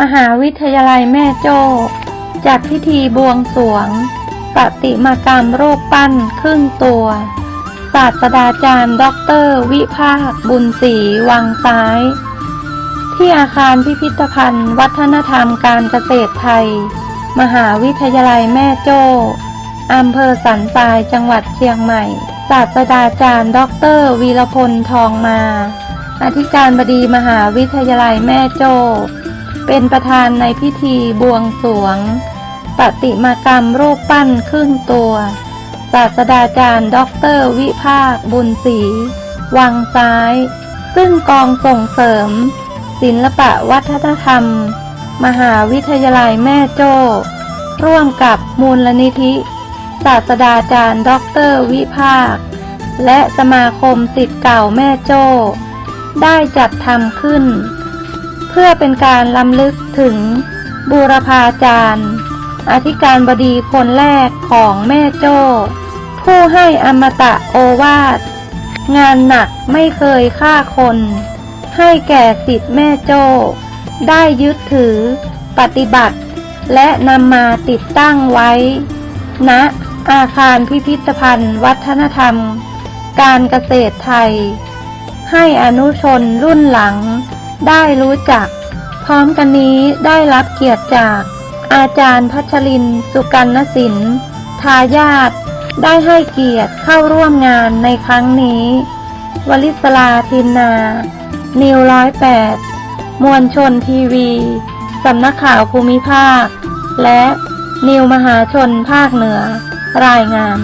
มหาวิทยาลัยแม่โจ้ จัดพิธีบวงสรวงประติมากรรมรูปปั้นครึ่งตัว ศาสตราจารย์ด็อกเตอร์วิภาคบุญศรีวังซ้าย ที่อาคารพิพิธภัณฑ์ วัฒนธรรมการเกษตรไทย มหาวิทยาลัยแม่โจ้อำเภอสันทรายจังหวัดเชียงใหม่ ศาสตราจารย์ด็อกเตอร์วีรพลทองมา อธิการบดีมหาวิทยาลัยแม่โจ้ เป็นประธานในพิธีบวงสรวง ปฏิมากรรมรูปปั้นครึ่งตัว ศาสตราจารย์ด็อกเตอร์วิภาคบุญศรีวังซ้าย ซึ่งกองส่งเสริม ศิลปะวัฒนธรรม มหาวิทยาลัยแม่โจ้ ร่วมกับมูลนิธิ ศาสตราจารย์ด็อกเตอร์วิภาค และสมาคมสิทธิ์เก่าแม่โจ้ ได้จัดทำขึ้น เพื่อเป็นการล้ำลึกถึงบูรพาจารย์ อธิการบดีคนแรกของแม่โจ้ ผู้ให้อมตะโอวาท งานหนักไม่เคยฆ่าคน ให้แก่สิทธิ์แม่โจ้ ได้ยึดถือ ปฏิบัติ และนำมาติดตั้งไว้ณอาคารพิพิธภัณฑ์ วัฒนธรรม การเกษตรไทย ให้อนุชนรุ่นหลัง ได้รู้จัก พร้อมกันนี้ได้รับเกียรติจาก อาจารย์พัชริน สุกรรณสินทายาทได้ให้เกียรติเข้าร่วมงานในครั้งนี้ วลิศลาทินนา นิวร้อยแปดมวลชนทีวีสำนักข่าวภูมิภาค และนิวมหาชนภาคเหนือ รายงาน